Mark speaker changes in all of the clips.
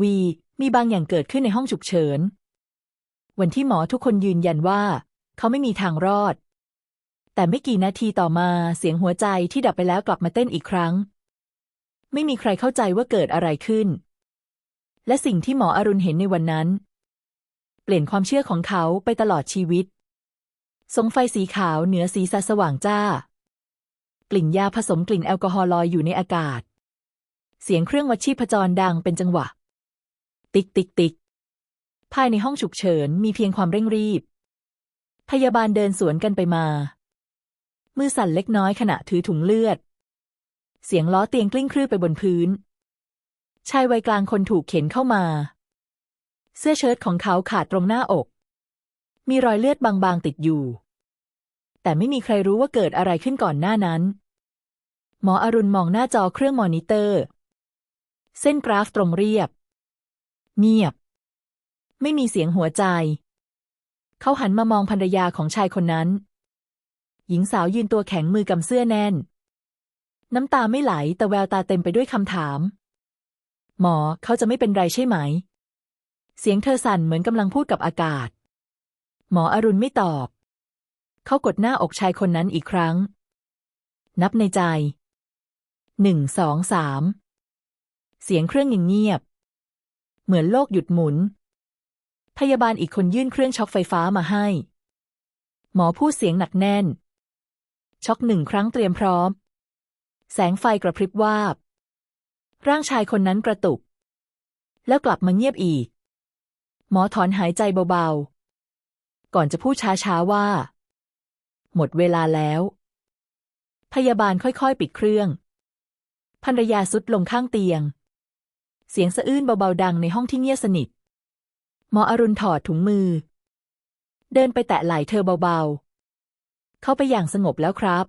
Speaker 1: วี มีบางอย่างเกิดขึ้นในห้องฉุกเฉิน วันที่หมอทุกคนยืนยันว่า เขาไม่มีทางรอด แต่ไม่กี่นาทีต่อมาเสียงหัวใจที่ดับไปแล้วกลับมาเต้นอีกครั้ง ไม่มีใครเข้าใจว่าเกิดอะไรขึ้น และสิ่งที่หมออรุณเห็นในวันนั้น เปลี่ยนความเชื่อของเขาไปตลอดชีวิตสงไฟสีขาวเหนือสีสสว่างจ้า กลิ่นยาผสมกลิ่นแอลกอฮอล์ลอยอยู่ในอากาศ เสียงเครื่องวัดชีพจรดังเป็นจังหวะ ติ๊กติ๊กติ๊กภายในห้องฉุกเฉินมีเพียงความเร่งรีบ พยาบาลเดินสวนกันไปมา มือสั่นเล็กน้อยขณะถือถุงเลือด เสียงล้อเตียงกลิ้งคลื่ไปบนพื้น ชายวัยกลางคนถูกเข็นเข้ามา เสื้อเชิ้ตของเขาขาดตรงหน้าอก มีรอยเลือดบางๆติดอยู่ แต่ไม่มีใครรู้ว่าเกิดอะไรขึ้นก่อนหน้านั้น หมออรุณมองหน้าจอเครื่องมอนิเตอร์ เส้นกราฟตรงเรียบ เงียบ ไม่มีเสียงหัวใจ เขาหันมามองภรรยาของชายคนนั้น หญิงสาวยืนตัวแข็งมือกำเสื้อแน่น น้ำตาไม่ไหลแต่แววตาเต็มไปด้วยคำถาม หมอเขาจะไม่เป็นไรใช่ไหม เสียงเธอสั่นเหมือนกำลังพูดกับอากาศ หมออรุณไม่ตอบ เขากดหน้าอกชายคนนั้นอีกครั้ง นับในใจหนึ่งสองสามเสียงเครื่องยังเงียบ เหมือนโลกหยุดหมุน พยาบาลอีกคนยื่นเครื่องช็อคไฟฟ้ามาให้ หมอพูดเสียงหนักแน่น ช็อกหนึ่งครั้งเตรียมพร้อม แสงไฟกระพริบวาบ ร่างชายคนนั้นกระตุก แล้วกลับมาเงียบอีก หมอถอนหายใจเบาๆ ก่อนจะพูดช้าๆว่า หมดเวลาแล้ว พยาบาลค่อยๆ ปิดเครื่องภรรยาสุดลงข้างเตียง เสียงสะอื้นเบาๆดังในห้องที่เงียบสนิท หมออรุณถอดถุงมือ เดินไปแตะไหล่เธอเบาๆ เข้าไปอย่างสงบแล้วครับ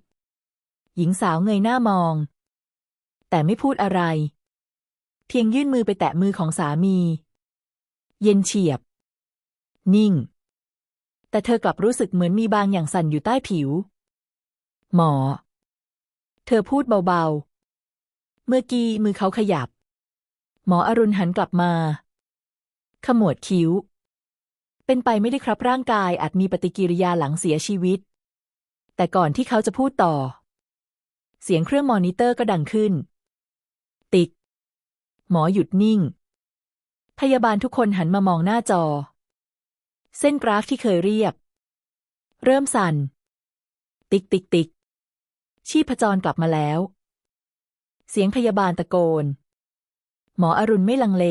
Speaker 1: หญิงสาวเงยหน้ามอง แต่ไม่พูดอะไร เพียงยื่นมือไปแตะมือของสามี เย็นเฉียบ นิ่ง แต่เธอกลับรู้สึกเหมือนมีบางอย่างสั่นอยู่ใต้ผิว หมอ เธอพูดเบาๆ เมื่อกี้มือเขาขยับ หมออรุณหันกลับมา ขมวดคิ้ว เป็นไปไม่ได้ครับร่างกายอาจมีปฏิกิริยาหลังเสียชีวิต แต่ก่อนที่เขาจะพูดต่อ เสียงเครื่องมอนิเตอร์ก็ดังขึ้น ติกหมอหยุดนิ่ง พยาบาลทุกคนหันมามองหน้าจอ เส้นกราฟที่เคยเรียบ เริ่มสั่น ติ๊กติ๊กติ๊กชีพจรกลับมาแล้ว เสียงพยาบาลตะโกน หมออรุณไม่ลังเล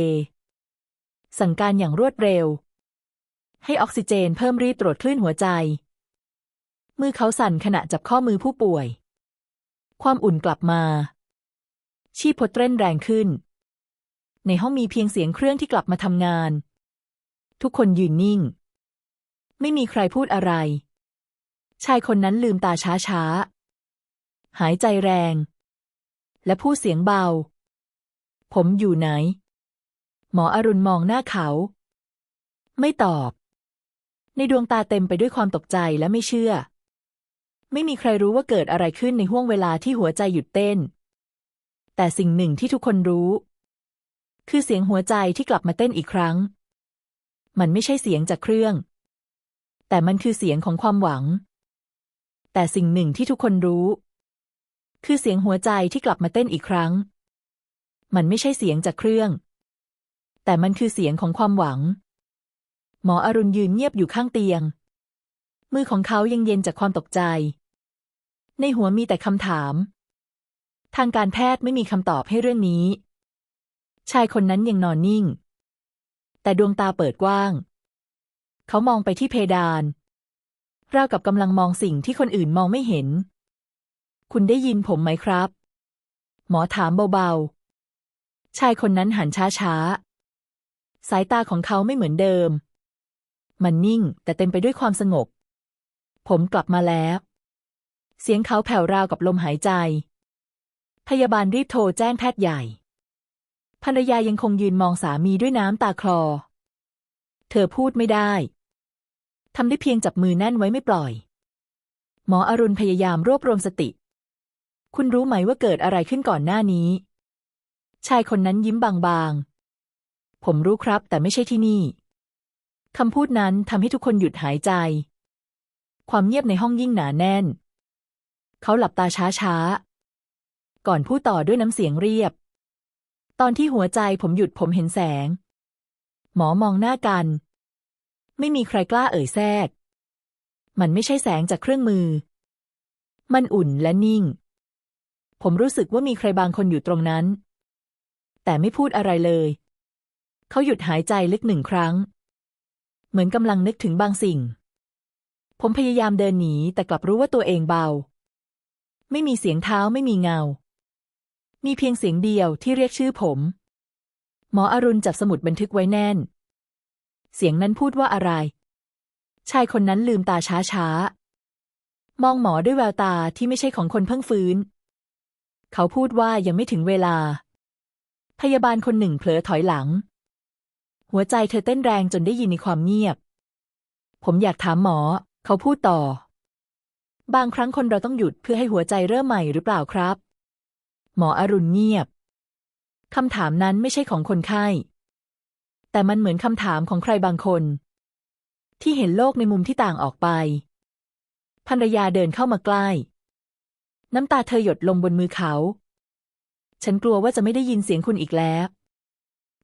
Speaker 1: สั่งการอย่างรวดเร็ว ให้ออกซิเจนเพิ่มรีบตรวจคลื่นหัวใจ มือเขาสั่นขณะจับข้อมือผู้ป่วย ความอุ่นกลับมา ชีพพดเต้นแรงขึ้น ในห้องมีเพียงเสียงเครื่องที่กลับมาทำงาน ทุกคนยืนนิ่ง ไม่มีใครพูดอะไร ชายคนนั้นลืมตาช้าช้าหายใจแรง และพูดเสียงเบา ผมอยู่ไหน หมออรุณมองหน้าเขา ไม่ตอบ ในดวงตาเต็มไปด้วยความตกใจและไม่เชื่อ ไม่มีใครรู้ว่าเกิดอะไรขึ้นในห่วงเวลาที่หัวใจหยุดเต้น แต่สิ่งหนึ่งที่ทุกคนรู้ คือเสียงหัวใจที่กลับมาเต้นอีกครั้ง มันไม่ใช่เสียงจากเครื่อง แต่มันคือเสียงของความหวัง แต่สิ่งหนึ่งที่ทุกคนรู้ คือเสียงหัวใจที่กลับมาเต้นอีกครั้ง มันไม่ใช่เสียงจากเครื่อง แต่มันคือเสียงของความหวัง หมออรุณยืนเงียบอยู่ข้างเตียง มือของเขายังเย็นจากความตกใจ ในหัวมีแต่คำถาม ทางการแพทย์ไม่มีคำตอบให้เรื่องนี้ ชายคนนั้นยังนอนนิ่ง แต่ดวงตาเปิดกว้าง เขามองไปที่เพดานราวกับกำลังมองสิ่งที่คนอื่นมองไม่เห็น คุณได้ยินผมไหมครับ หมอถามเบาๆ ชายคนนั้นหันช้าๆ สายตาของเขาไม่เหมือนเดิม มันนิ่งแต่เต็มไปด้วยความสงบ ผมกลับมาแล้ว เสียงเขาแผ่วราวกับลมหายใจ พยาบาลรีบโทรแจ้งแพทย์ใหญ่ ภรรยายังคงยืนมองสามีด้วยน้ำตาคลอ เธอพูดไม่ได้ทำได้เพียงจับมือแน่นไว้ไม่ปล่อย หมออรุณพยายามรวบรวมสติ คุณรู้ไหมว่าเกิดอะไรขึ้นก่อนหน้านี้ ชายคนนั้นยิ้มบางๆ ผมรู้ครับแต่ไม่ใช่ที่นี่ คำพูดนั้นทำให้ทุกคนหยุดหายใจ ความเงียบในห้องยิ่งหนาแน่น เขาหลับตาช้าๆ ก่อนพูดต่อด้วยน้ำเสียงเรียบ ตอนที่หัวใจผมหยุดผมเห็นแสง หมอมองหน้ากัน ไม่มีใครกล้าเอ่ยแทรก มันไม่ใช่แสงจากเครื่องมือ มันอุ่นและนิ่งผมรู้สึกว่ามีใครบางคนอยู่ตรงนั้น แต่ไม่พูดอะไรเลย เขาหยุดหายใจลึกหนึ่งครั้ง เหมือนกำลังนึกถึงบางสิ่ง ผมพยายามเดินหนีแต่กลับรู้ว่าตัวเองเบา ไม่มีเสียงเท้าไม่มีเงา มีเพียงเสียงเดียวที่เรียกชื่อผม หมออรุณจับสมุดบันทึกไว้แน่น เสียงนั้นพูดว่าอะไร ชายคนนั้นลืมตาช้าๆ มองหมอด้วยแววตาที่ไม่ใช่ของคนเพิ่งฟื้น เขาพูดว่ายังไม่ถึงเวลา พยาบาลคนหนึ่งเผลอถอยหลัง หัวใจเธอเต้นแรงจนได้ยินในความเงียบ ผมอยากถามหมอ เขาพูดต่อ บางครั้งคนเราต้องหยุดเพื่อให้หัวใจเริ่มใหม่หรือเปล่าครับ หมออรุณเงียบคำถามนั้นไม่ใช่ของคนไข้ แต่มันเหมือนคำถามของใครบางคน ที่เห็นโลกในมุมที่ต่างออกไป ภรรยาเดินเข้ามาใกล้ น้ำตาเธอหยดลงบนมือเขา ฉันกลัวว่าจะไม่ได้ยินเสียงคุณอีกแล้ว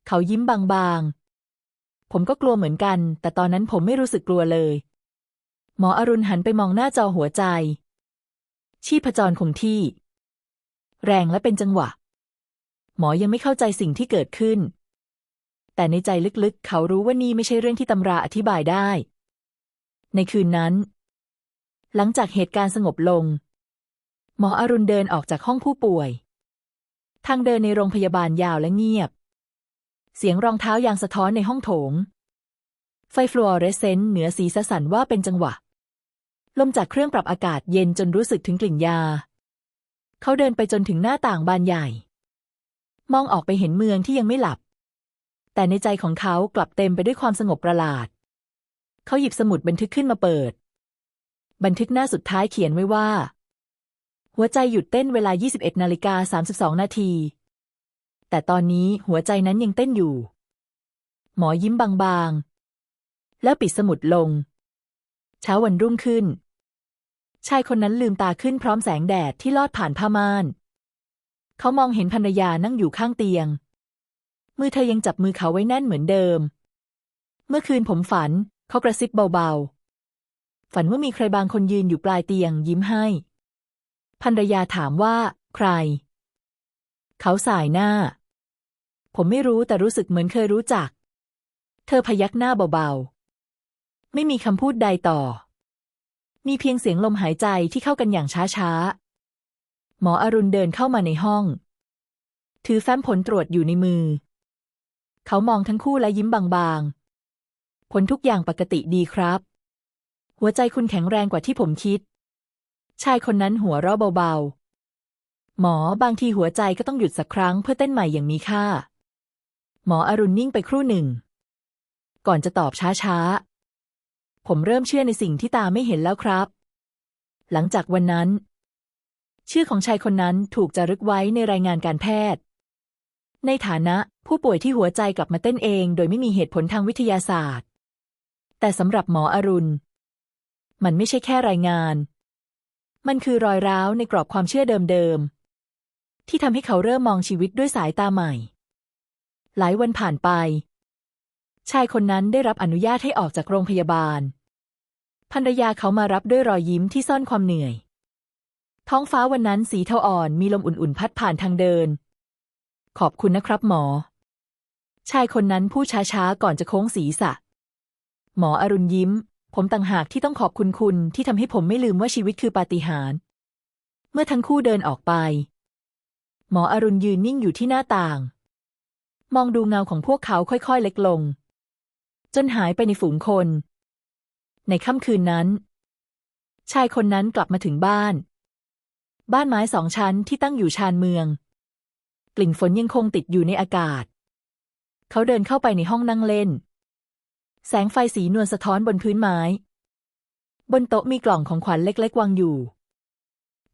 Speaker 1: เขายิ้มบางๆ ผมก็กลัวเหมือนกัน แต่ตอนนั้นผมไม่รู้สึกกลัวเลย หมออรุณหันไปมองหน้าจอหัวใจ ชีพจรคงที่ แรงและเป็นจังหวะ หมอยังไม่เข้าใจสิ่งที่เกิดขึ้น แต่ในใจลึกๆ เขารู้ว่านี่ไม่ใช่เรื่องที่ตำราอธิบายได้ ในคืนนั้น หลังจากเหตุการณ์สงบลง หมออรุณเดินออกจากห้องผู้ป่วย ทางเดินในโรงพยาบาลยาวและเงียบ เสียงรองเท้ายางสะท้อนในห้องโถง ไฟฟลูออเรสเซนต์เหนือสีสสันว่าเป็นจังหวะ ลมจากเครื่องปรับอากาศเย็นจนรู้สึกถึงกลิ่นยา เขาเดินไปจนถึงหน้าต่างบานใหญ่ มองออกไปเห็นเมืองที่ยังไม่หลับ แต่ในใจของเขากลับเต็มไปด้วยความสงบประหลาด เขาหยิบสมุดบันทึกขึ้นมาเปิด บันทึกหน้าสุดท้ายเขียนไว้ว่า หัวใจหยุดเต้นเวลา 21นาฬิกา32 นาที แต่ตอนนี้หัวใจนั้นยังเต้นอยู่ หมอยิ้มบางๆ แล้วปิดสมุดลง เช้าวันรุ่งขึ้น ชายคนนั้นลืมตาขึ้นพร้อมแสงแดดที่ลอดผ่านผ้าม่าน เขามองเห็นภรรยานั่งอยู่ข้างเตียง มือเธอยังจับมือเขาไว้แน่นเหมือนเดิม เมื่อคืนผมฝัน เขากระซิบเบาๆ ฝันว่ามีใครบางคนยืนอยู่ปลายเตียงยิ้มให้ ภรรยาถามว่า ใคร เขาสายหน้า ผมไม่รู้แต่รู้สึกเหมือนเคยรู้จัก เธอพยักหน้าเบาๆ ไม่มีคำพูดใดต่อ มีเพียงเสียงลมหายใจที่เข้ากันอย่างช้าๆ หมออรุณเดินเข้ามาในห้อง ถือแฟ้มผลตรวจอยู่ในมือ เขามองทั้งคู่และยิ้มบางๆ ผลทุกอย่างปกติดีครับ หัวใจคุณแข็งแรงกว่าที่ผมคิด ชายคนนั้นหัวเราะเบาๆ หมอบางทีหัวใจก็ต้องหยุดสักครั้งเพื่อเต้นใหม่อย่างมีค่า หมออรุณนิ่งไปครู่หนึ่ง ก่อนจะตอบช้าๆ ผมเริ่มเชื่อในสิ่งที่ตาไม่เห็นแล้วครับ หลังจากวันนั้น ชื่อของชายคนนั้นถูกจารึกไว้ในรายงานการแพทย์ ในฐานะผู้ป่วยที่หัวใจกลับมาเต้นเอง โดยไม่มีเหตุผลทางวิทยาศาสตร์ แต่สำหรับหมออรุณ มันไม่ใช่แค่รายงาน มันคือรอยร้าวในกรอบความเชื่อเดิมๆ ที่ทำให้เขาเริ่มมองชีวิตด้วยสายตาใหม่ หลายวันผ่านไป ชายคนนั้นได้รับอนุญาตให้ออกจากโรงพยาบาล ภรรยาเขามารับด้วยรอยยิ้มที่ซ่อนความเหนื่อย ท้องฟ้าวันนั้นสีเทาอ่อนมีลมอุ่นๆ พัดผ่านทางเดิน ขอบคุณนะครับหมอ ชายคนนั้นพูดช้าๆ ก่อนจะโค้งศีรษะ หมออรุณยิ้ม ผมต่างหากที่ต้องขอบคุณคุณที่ทำให้ผมไม่ลืมว่าชีวิตคือปาฏิหาริย์ เมื่อทั้งคู่เดินออกไป หมออรุณยืนนิ่งอยู่ที่หน้าต่าง มองดูเงาของพวกเขาค่อยๆ เล็กลง จนหายไปในฝูงคน ในค่ำคืนนั้น ชายคนนั้นกลับมาถึงบ้าน บ้านไม้สองชั้นที่ตั้งอยู่ชานเมือง กลิ่นฝนยังคงติดอยู่ในอากาศ เขาเดินเข้าไปในห้องนั่งเล่น แสงไฟสีนวลสะท้อนบนพื้นไม้ บนโต๊ะมีกล่องของขวัญเล็กๆวางอยู่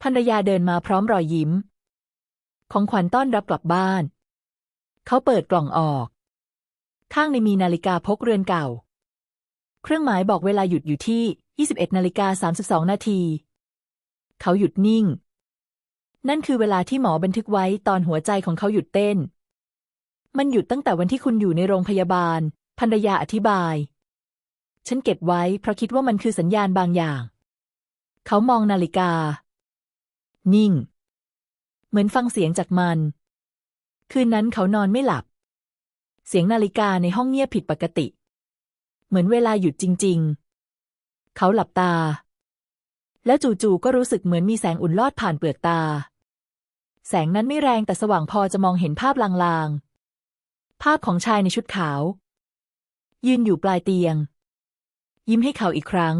Speaker 1: ภรรยาเดินมาพร้อมรอยยิ้ม ของขวัญต้อนรับกลับบ้าน เขาเปิดกล่องออก ข้างในมีนาฬิกาพกเรือนเก่า เครื่องหมายบอกเวลาหยุดอยู่ที่ 21นาฬิกา32 นาที เขาหยุดนิ่ง นั่นคือเวลาที่หมอบันทึกไว้ตอนหัวใจของเขาหยุดเต้น มันหยุดตั้งแต่วันที่คุณอยู่ในโรงพยาบาล ภรรยาอธิบาย ฉันเก็บไว้เพราะคิดว่ามันคือสัญญาณบางอย่าง เขามองนาฬิกา นิ่ง เหมือนฟังเสียงจากมัน คืนนั้นเขานอนไม่หลับ เสียงนาฬิกาในห้องเงียบผิดปกติ เหมือนเวลาหยุดจริง ๆ เขาหลับตา แล้วจู่ๆก็รู้สึกเหมือนมีแสงอุ่นลอดผ่านเปลือกตา แสงนั้นไม่แรงแต่สว่างพอจะมองเห็นภาพลางๆภาพของชายในชุดขาว ยืนอยู่ปลายเตียง ยิ้มให้เขาอีกครั้ง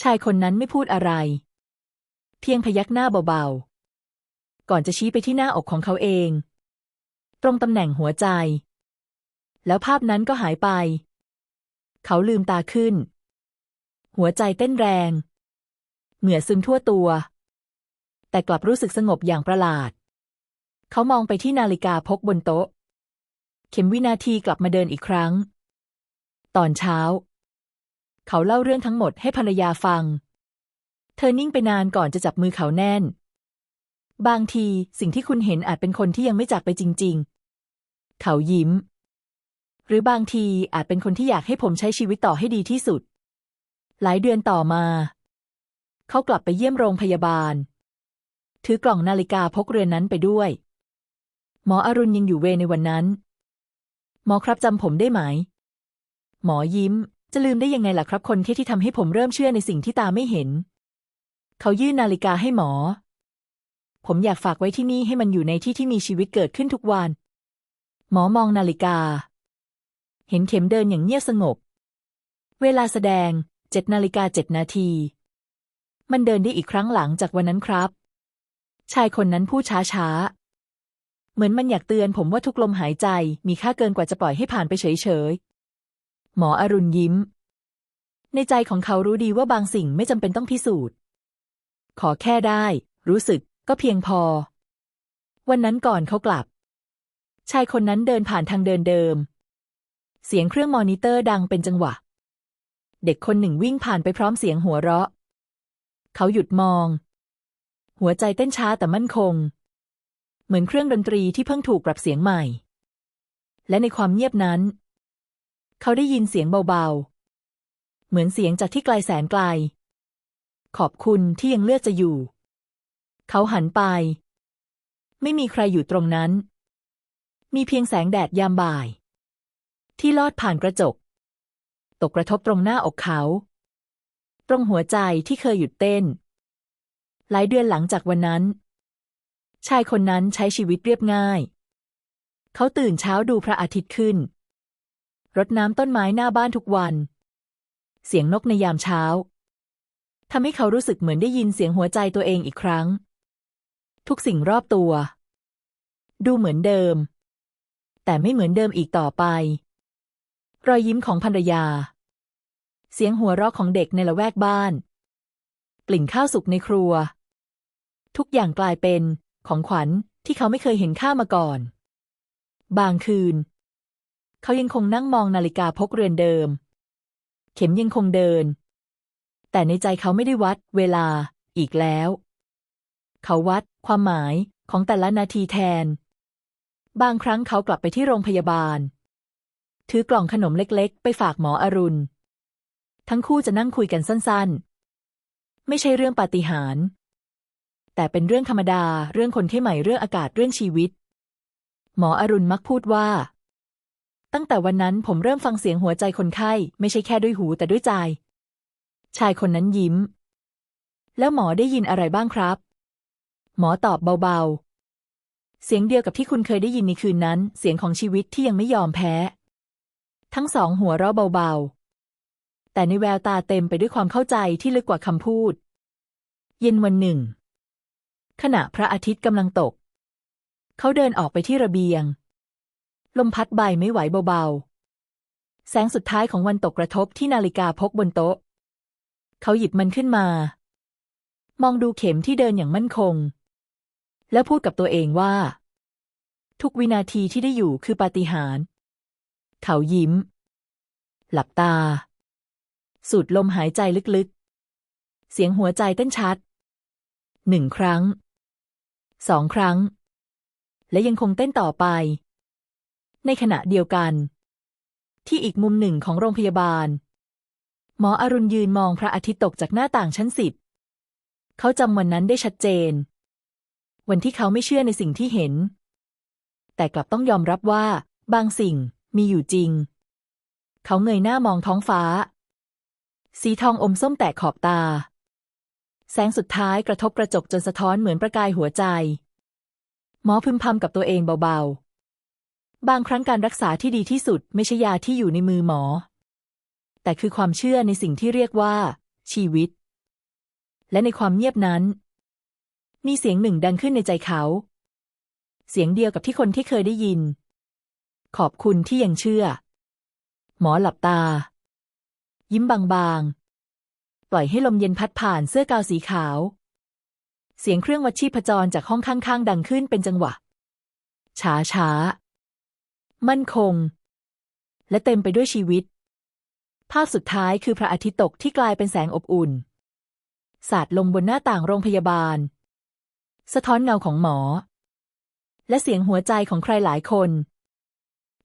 Speaker 1: ชายคนนั้นไม่พูดอะไร เพียงพยักหน้าเบาๆ ก่อนจะชี้ไปที่หน้าอกของเขาเอง ตรงตำแหน่งหัวใจ แล้วภาพนั้นก็หายไป เขาลืมตาขึ้น หัวใจเต้นแรง เหงื่อซึมทั่วตัว แต่กลับรู้สึกสงบอย่างประหลาด เขามองไปที่นาฬิกาพกบนโต๊ะ เข็มวินาทีกลับมาเดินอีกครั้ง ตอนเช้า เขาเล่าเรื่องทั้งหมดให้ภรรยาฟัง เธอนิ่งไปนานก่อนจะจับมือเขาแน่น บางทีสิ่งที่คุณเห็นอาจเป็นคนที่ยังไม่จากไปจริง ๆ เขายิ้ม หรือบางทีอาจเป็นคนที่อยากให้ผมใช้ชีวิตต่อให้ดีที่สุด หลายเดือนต่อมา เขากลับไปเยี่ยมโรงพยาบาล ถือกล่องนาฬิกาพกเรือนนั้นไปด้วย หมออรุณยังอยู่เวรในวันนั้นหมอครับจำผมได้ไหม หมอยิ้ม จะลืมได้ยังไงล่ะครับคนแค่ที่ทำให้ผมเริ่มเชื่อในสิ่งที่ตาไม่เห็น เขายื่นนาฬิกาให้หมอ ผมอยากฝากไว้ที่นี่ให้มันอยู่ในที่ที่มีชีวิตเกิดขึ้นทุกวัน หมอมองนาฬิกา เห็นเข็มเดินอย่างเงียบสงบ เวลาแสดงเจ็ดนาฬิกาเจ็ดนาที มันเดินได้อีกครั้งหลังจากวันนั้นครับ ชายคนนั้นพูดช้าๆเหมือนมันอยากเตือนผมว่าทุกลมหายใจมีค่าเกินกว่าจะปล่อยให้ผ่านไปเฉยๆ หมออรุณยิ้ม ในใจของเขารู้ดีว่าบางสิ่งไม่จำเป็นต้องพิสูจน์ ขอแค่ได้ รู้สึกก็เพียงพอ วันนั้นก่อนเขากลับ ชายคนนั้นเดินผ่านทางเดินเดิม เสียงเครื่องมอนิเตอร์ดังเป็นจังหวะ เด็กคนหนึ่งวิ่งผ่านไปพร้อมเสียงหัวเราะ เขาหยุดมอง หัวใจเต้นช้าแต่มั่นคง เหมือนเครื่องดนตรีที่เพิ่งถูกปรับเสียงใหม่ และในความเงียบนั้น เขาได้ยินเสียงเบาๆ เหมือนเสียงจากที่ไกลแสนไกล ขอบคุณที่ยังเลือกจะอยู่ เขาหันไป ไม่มีใครอยู่ตรงนั้น มีเพียงแสงแดดยามบ่าย ที่ลอดผ่านกระจก ตกกระทบตรงหน้าอกเขา ตรงหัวใจที่เคยหยุดเต้น หลายเดือนหลังจากวันนั้น ชายคนนั้นใช้ชีวิตเรียบง่าย เขาตื่นเช้าดูพระอาทิตย์ขึ้น รดน้ำต้นไม้หน้าบ้านทุกวัน เสียงนกในยามเช้าทำให้เขารู้สึกเหมือนได้ยินเสียงหัวใจตัวเองอีกครั้ง ทุกสิ่งรอบตัว ดูเหมือนเดิม แต่ไม่เหมือนเดิมอีกต่อไป รอยยิ้มของภรรยา เสียงหัวเราะของเด็กในละแวกบ้าน กลิ่นข้าวสุกในครัว ทุกอย่างกลายเป็นของขวัญที่เขาไม่เคยเห็นค่ามาก่อน บางคืน เขายังคงนั่งมองนาฬิกาพกเรือนเดิม เข็มยังคงเดิน แต่ในใจเขาไม่ได้วัด เวลา อีกแล้ว เขาวัด ความหมายของแต่ละนาทีแทน บางครั้งเขากลับไปที่โรงพยาบาล ถือกล่องขนมเล็กๆ ไปฝากหมออรุณ ทั้งคู่จะนั่งคุยกันสั้นๆ ไม่ใช่เรื่องปาฏิหาริย์แต่เป็นเรื่องธรรมดา เรื่องคนที่ใหม่ เรื่องอากาศ เรื่องชีวิต หมออรุณมักพูดว่า ตั้งแต่วันนั้นผมเริ่มฟังเสียงหัวใจคนไข้ ไม่ใช่แค่ด้วยหูแต่ด้วยใจ ชายคนนั้นยิ้ม แล้วหมอได้ยินอะไรบ้างครับ หมอตอบเบาๆ เสียงเดียวกับที่คุณเคยได้ยินในคืนนั้น เสียงของชีวิตที่ยังไม่ยอมแพ้ ทั้งสองหัวเราะเบาๆ แต่ในแววตาเต็มไปด้วยความเข้าใจที่ลึกกว่าคำพูด เย็นวันหนึ่ง ขณะพระอาทิตย์กำลังตก เขาเดินออกไปที่ระเบียง ลมพัดใบไม่ไหวเบาๆ แสงสุดท้ายของวันตกกระทบที่นาฬิกาพกบนโต๊ะ เขาหยิบมันขึ้นมา มองดูเข็มที่เดินอย่างมั่นคง แล้วพูดกับตัวเองว่า ทุกวินาทีที่ได้อยู่คือปาฏิหาริย์เขายิ้ม หลับตา สูดลมหายใจลึกๆ เสียงหัวใจเต้นชัดหนึ่งครั้ง สองครั้ง และยังคงเต้นต่อไป ในขณะเดียวกัน ที่อีกมุมหนึ่งของโรงพยาบาล หมออรุณยืนมองพระอาทิตย์ตกจากหน้าต่างชั้นสิบเขาจำวันนั้นได้ชัดเจน วันที่เขาไม่เชื่อในสิ่งที่เห็น แต่กลับต้องยอมรับว่า บางสิ่งมีอยู่จริง เขาเงยหน้ามองท้องฟ้า สีทองอมส้มแตกขอบตา แสงสุดท้ายกระทบกระจกจนสะท้อนเหมือนประกายหัวใจ หมอพึมพำกับตัวเองเบาๆ บางครั้งการรักษาที่ดีที่สุดไม่ใช่ยาที่อยู่ในมือหมอ แต่คือความเชื่อในสิ่งที่เรียกว่า ชีวิต และในความเงียบนั้น มีเสียงหนึ่งดังขึ้นในใจเขา เสียงเดียวกับที่คนที่เคยได้ยิน ขอบคุณที่ยังเชื่อ หมอหลับตา ยิ้มบางๆ ปล่อยให้ลมเย็นพัดผ่านเสื้อกาวสีขาว เสียงเครื่องวัดชีพจรจากห้องข้างๆ ดังขึ้นเป็นจังหวะช้าช้าๆ มั่นคง และเต็มไปด้วยชีวิต ภาพสุดท้ายคือพระอาทิตย์ตกที่กลายเป็นแสงอบอุ่น สาดลงบนหน้าต่างโรงพยาบาล สะท้อนเงาของหมอ และเสียงหัวใจของใครหลายคน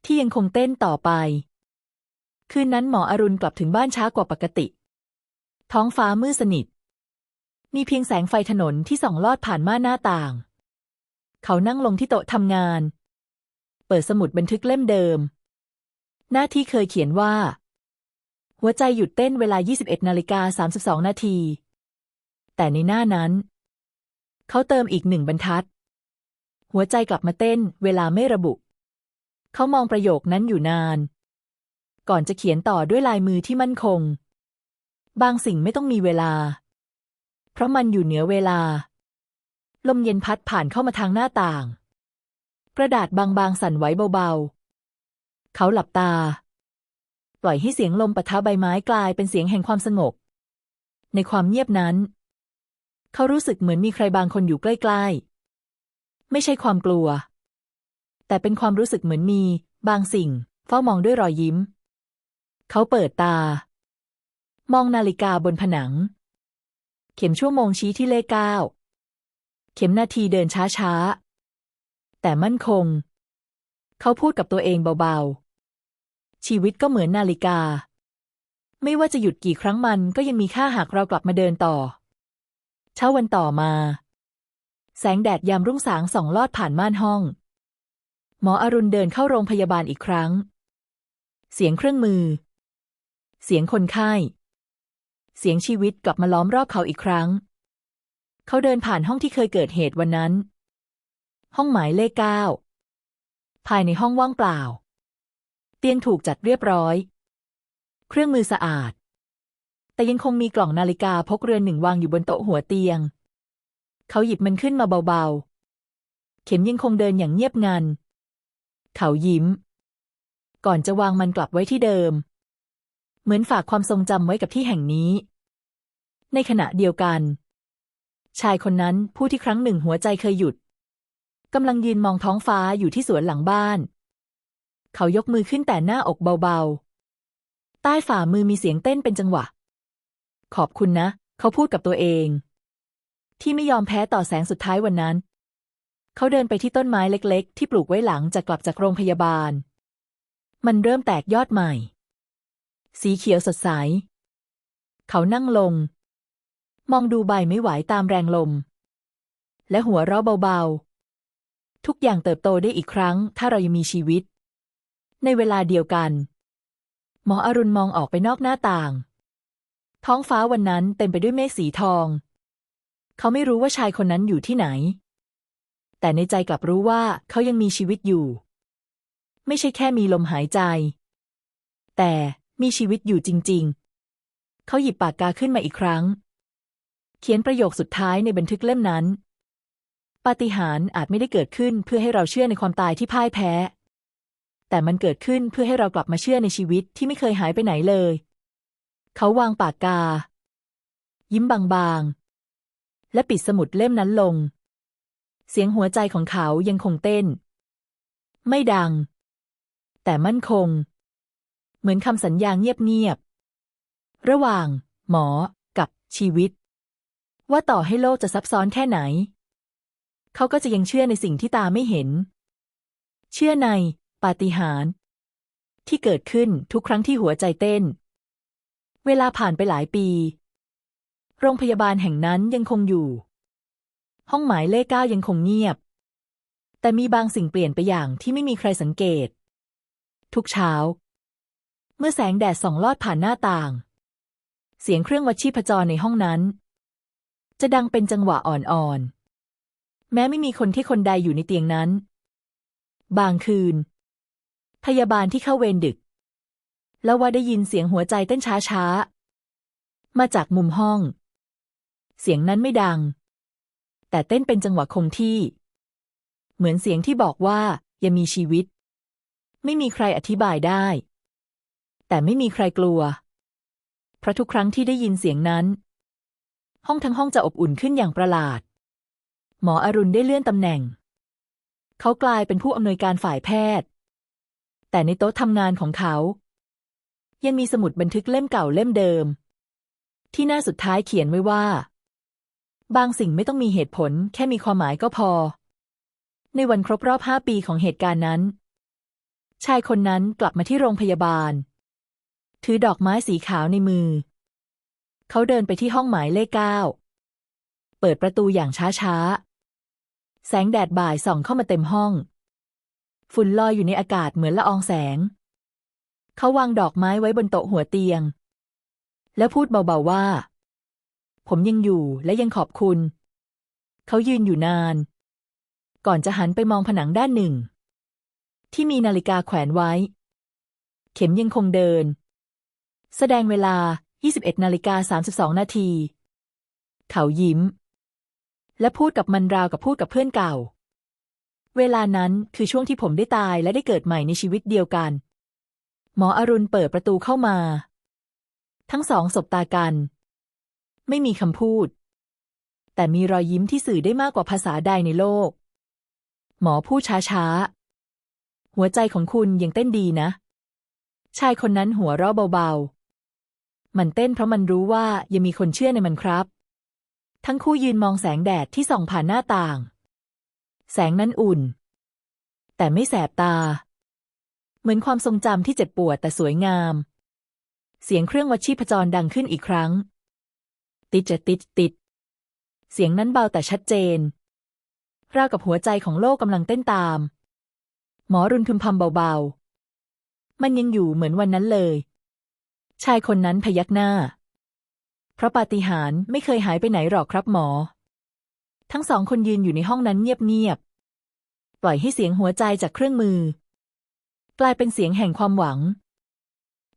Speaker 1: ที่ยังคงเต้นต่อไป คืนนั้นหมออรุณกลับถึงบ้านช้ากว่าปกติ ท้องฟ้ามืดสนิท มีเพียงแสงไฟถนนที่ส่องลอดผ่านม่านหน้าต่าง เขานั่งลงที่โต๊ะทำงาน เปิดสมุดบันทึกเล่มเดิม หน้าที่เคยเขียนว่า หัวใจหยุดเต้นเวลา 21นาฬิกา32 นาที แต่ในหน้านั้น เขาเติมอีกหนึ่งบรรทัด หัวใจกลับมาเต้น เวลาไม่ระบุ เขามองประโยคนั้นอยู่นาน ก่อนจะเขียนต่อด้วยลายมือที่มั่นคง บางสิ่งไม่ต้องมีเวลา เพราะมันอยู่เหนือเวลา ลมเย็นพัดผ่านเข้ามาทางหน้าต่าง กระดาษบางๆ สั่นไหวเบาๆ เขาหลับตา ปล่อยให้เสียงลมปะทะใบไม้กลายเป็นเสียงแห่งความสงบ ในความเงียบนั้น เขารู้สึกเหมือนมีใครบางคนอยู่ใกล้ๆ ไม่ใช่ความกลัว แต่เป็นความรู้สึกเหมือนมี บางสิ่ง เฝ้ามองด้วยรอยยิ้ม เขาเปิดตา มองนาฬิกาบนผนัง เข็มชั่วโมงชี้ที่เลขเก้าเข็มนาทีเดินช้าๆ แต่มั่นคง เขาพูดกับตัวเองเบาๆ ชีวิตก็เหมือนนาฬิกา ไม่ว่าจะหยุดกี่ครั้งมันก็ยังมีค่าหากเรากลับมาเดินต่อ เช้าวันต่อมา แสงแดดยามรุ่งสางส่องลอดผ่านม่านห้อง หมออรุณเดินเข้าโรงพยาบาลอีกครั้ง เสียงเครื่องมือ เสียงคนไข้ เสียงชีวิตกลับมาล้อมรอบเขาอีกครั้ง เขาเดินผ่านห้องที่เคยเกิดเหตุวันนั้น ห้องหมายเลขเก้าภายในห้องว่างเปล่า เตียงถูกจัดเรียบร้อย เครื่องมือสะอาด แต่ยังคงมีกล่องนาฬิกาพกเรือนหนึ่งวางอยู่บนโต๊ะหัวเตียง เขาหยิบมันขึ้นมาเบาๆ เข็มยังคงเดินอย่างเงียบงัน เขายิ้ม ก่อนจะวางมันกลับไว้ที่เดิม เหมือนฝากความทรงจำไว้กับที่แห่งนี้ ในขณะเดียวกัน ชายคนนั้นผู้ที่ครั้งหนึ่งหัวใจเคยหยุด กำลังยืนมองท้องฟ้าอยู่ที่สวนหลังบ้าน เขายกมือขึ้นแต่หน้าอกเบาๆ ใต้ฝ่ามือมีเสียงเต้นเป็นจังหวะ ขอบคุณนะ เขาพูดกับตัวเอง ที่ไม่ยอมแพ้ต่อแสงสุดท้ายวันนั้น เขาเดินไปที่ต้นไม้เล็กๆ ที่ปลูกไว้หลังจากกลับจากโรงพยาบาล มันเริ่มแตกยอดใหม่ สีเขียวสดใส เขานั่งลง มองดูใบไม่ไหวตามแรงลม และหัวเราะเบาๆ ทุกอย่างเติบโตได้อีกครั้ง ถ้าเรายังมีชีวิต ในเวลาเดียวกัน หมออรุณมองออกไปนอกหน้าต่าง ท้องฟ้าวันนั้นเต็มไปด้วยเมฆสีทอง เขาไม่รู้ว่าชายคนนั้นอยู่ที่ไหน แต่ในใจกลับรู้ว่าเขายังมีชีวิตอยู่ ไม่ใช่แค่มีลมหายใจ แต่มีชีวิตอยู่จริง ๆ เขาหยิบปากกาขึ้นมาอีกครั้ง เขียนประโยคสุดท้ายในบันทึกเล่มนั้น ปาฏิหาริย์อาจไม่ได้เกิดขึ้นเพื่อให้เราเชื่อในความตายที่พ่ายแพ้ แต่มันเกิดขึ้นเพื่อให้เรากลับมาเชื่อในชีวิตที่ไม่เคยหายไปไหนเลย เขาวางปากกา ยิ้มบางๆ และปิดสมุดเล่มนั้นลง เสียงหัวใจของเขายังคงเต้น ไม่ดัง แต่มั่นคง เหมือนคำสัญญาเงียบๆ ระหว่าง หมอ กับชีวิต ว่าต่อให้โลกจะซับซ้อนแค่ไหน เขาก็จะยังเชื่อในสิ่งที่ตาไม่เห็น เชื่อในปาฏิหาริย์ที่เกิดขึ้นทุกครั้งที่หัวใจเต้น เวลาผ่านไปหลายปี โรงพยาบาลแห่งนั้นยังคงอยู่ ห้องหมายเลขเก้ายังคงเงียบ แต่มีบางสิ่งเปลี่ยนไปอย่างที่ไม่มีใครสังเกต ทุกเช้า เมื่อแสงแดดส่องลอดผ่านหน้าต่าง เสียงเครื่องวัดชีพจรในห้องนั้น จะดังเป็นจังหวะอ่อนๆ แม้ไม่มีคนที่คนใดอยู่ในเตียงนั้น บางคืน พยาบาลที่เข้าเวรดึก แล้วว่าได้ยินเสียงหัวใจเต้นช้าๆ มาจากมุมห้อง เสียงนั้นไม่ดัง แต่เต้นเป็นจังหวะคงที่ เหมือนเสียงที่บอกว่ายังมีชีวิต ไม่มีใครอธิบายได้ แต่ไม่มีใครกลัว เพราะทุกครั้งที่ได้ยินเสียงนั้น ห้องทั้งห้องจะอบอุ่นขึ้นอย่างประหลาด มออรุณได้เลื่อนตำแหน่ง เขากลายเป็นผู้อำนวยการฝ่ายแพทย์ แต่ในโต๊ะทำงานของเขา ยังมีสมุดบันทึกเล่มเก่าเล่มเดิม ที่หน้าสุดท้ายเขียนไว้ว่า บางสิ่งไม่ต้องมีเหตุผล แค่มีความหมายก็พอ ในวันครบรอบห้าปีของเหตุการณ์นั้น ชายคนนั้นกลับมาที่โรงพยาบาล ถือดอกไม้สีขาวในมือ เขาเดินไปที่ห้องหมายเลขเก้าเปิดประตูอย่างช้าๆ แสงแดดบ่ายส่องเข้ามาเต็มห้อง ฝุ่นลอยอยู่ในอากาศเหมือนละอองแสง เขาวางดอกไม้ไว้บนโต๊ะหัวเตียง แล้วพูดเบาๆว่า ผมยังอยู่และยังขอบคุณ เขายืนอยู่นาน ก่อนจะหันไปมองผนังด้านหนึ่ง ที่มีนาฬิกาแขวนไว้ เข็มยังคงเดิน แสดงเวลา 21นาฬิกา32นาที เขายิ้ม และพูดกับมันราวกับพูดกับเพื่อนเก่า เวลานั้นคือช่วงที่ผมได้ตายและได้เกิดใหม่ในชีวิตเดียวกัน หมออรุณเปิดประตูเข้ามา ทั้งสองสบตากัน ไม่มีคำพูด แต่มีรอยยิ้มที่สื่อได้มากกว่าภาษาใดในโลก หมอพูดช้าๆ หัวใจของคุณยังเต้นดีนะ ชายคนนั้นหัวเราะเบาๆ มันเต้นเพราะมันรู้ว่ายังมีคนเชื่อในมันครับ ทั้งคู่ยืนมองแสงแดดที่ส่องผ่านหน้าต่าง แสงนั้นอุ่น แต่ไม่แสบตา เหมือนความทรงจำที่เจ็บปวดแต่สวยงาม เสียงเครื่องวัดชีพจรดังขึ้นอีกครั้ง ติดจะติดติด เสียงนั้นเบาแต่ชัดเจน ราวกับหัวใจของโลกกำลังเต้นตาม หมอรุนพึมพำเบาๆ มันยังอยู่เหมือนวันนั้นเลย ชายคนนั้นพยักหน้า เพราะปาฏิหาริย์ไม่เคยหายไปไหนหรอกครับหมอ ทั้งสองคนยืนอยู่ในห้องนั้นเงียบๆ ปล่อยให้เสียงหัวใจจากเครื่องมือ กลายเป็นเสียงแห่งความหวัง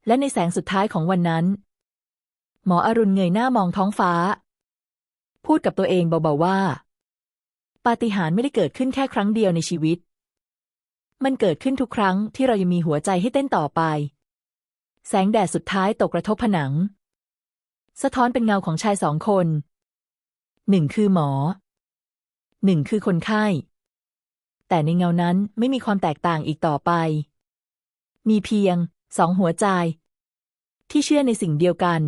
Speaker 1: และในแสงสุดท้ายของวันนั้น หมออรุณเงยหน้ามองท้องฟ้า พูดกับตัวเองเบาๆว่า ปาฏิหาริย์ไม่ได้เกิดขึ้นแค่ครั้งเดียวในชีวิต มันเกิดขึ้นทุกครั้งที่เรายังมีหัวใจให้เต้นต่อไป แสงแดดสุดท้ายตกกระทบผนัง สะท้อนเป็นเงาของชายสองคน หนึ่งคือหมอ หนึ่งคือคนไข้ แต่ในเงานั้นไม่มีความแตกต่างอีกต่อไป มีเพียงสองหัวใจ ที่เชื่อในสิ่งเดียวกัน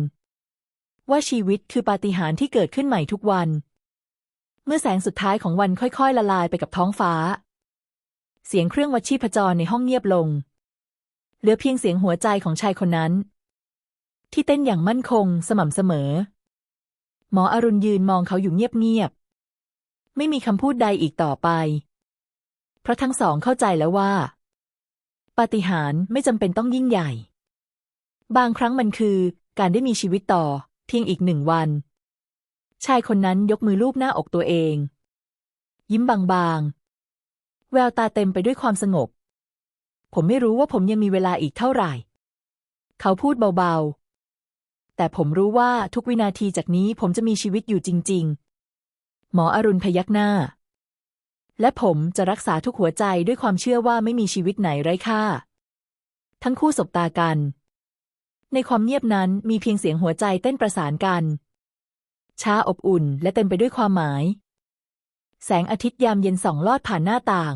Speaker 1: ว่าชีวิตคือปาฏิหาริย์ที่เกิดขึ้นใหม่ทุกวัน เมื่อแสงสุดท้ายของวันค่อยๆ ละลายไปกับท้องฟ้า เสียงเครื่องวัดชีพจรในห้องเงียบลง เหลือเพียงเสียงหัวใจของชายคนนั้น ที่เต้นอย่างมั่นคงสม่ำเสมอ หมออรุณยืนมองเขาอยู่เงียบๆ ไม่มีคำพูดใดอีกต่อไป เพราะทั้งสองเข้าใจแล้วว่า ปาฏิหาริย์ไม่จำเป็นต้องยิ่งใหญ่ บางครั้งมันคือการได้มีชีวิตต่อเพียงอีกหนึ่งวัน ชายคนนั้นยกมือลูบหน้าอกตัวเอง ยิ้มบางๆ แววตาเต็มไปด้วยความสงบ ผมไม่รู้ว่าผมยังมีเวลาอีกเท่าไหร่ เขาพูดเบาๆ แต่ผมรู้ว่าทุกวินาทีจากนี้ผมจะมีชีวิตอยู่จริง ๆ หมออรุณพยักหน้า และผมจะรักษาทุกหัวใจด้วยความเชื่อว่าไม่มีชีวิตไหนไร้ค่า ทั้งคู่สบตากัน ในความเงียบนั้นมีเพียงเสียงหัวใจเต้นประสานกันช้าอบอุ่นและเต็มไปด้วยความหมาย แสงอาทิตย์ยามเย็นส่องลอดผ่านหน้าต่าง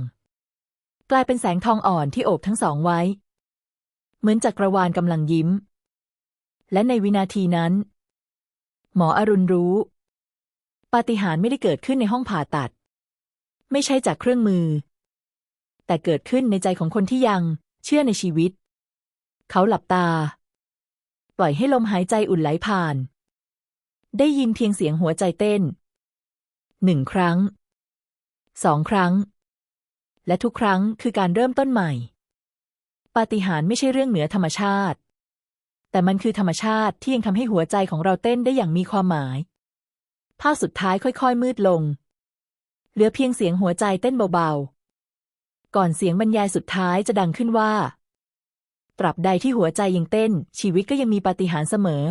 Speaker 1: กลายเป็นแสงทองอ่อนที่โอบทั้งสองไว้มือนจักรวาลกำลังยิ้ม และในวินาทีนั้น หมออรุณรู้ ปาฏิหาริย์ไม่ได้เกิดขึ้นในห้องผ่าตัด ไม่ใช่จากเครื่องมือ แต่เกิดขึ้นในใจของคนที่ยังเชื่อในชีวิต เขาหลับตา ปล่อยให้ลมหายใจอุ่นไหลผ่าน ได้ยินเพียงเสียงหัวใจเต้นหนึ่งครั้ง สองครั้ง และทุกครั้งคือการเริ่มต้นใหม่ ปาฏิหาริย์ไม่ใช่เรื่องเหนือธรรมชาติ แต่มันคือธรรมชาติที่ยังทำให้หัวใจของเราเต้นได้อย่างมีความหมาย ภาพสุดท้ายค่อยๆ มืดลง เหลือเพียงเสียงหัวใจเต้นเบาๆ ก่อนเสียงบรรยายสุดท้ายจะดังขึ้นว่า ตราบใดที่หัวใจยังเต้น ชีวิตก็ยังมีปาฏิหาริย์เสมอ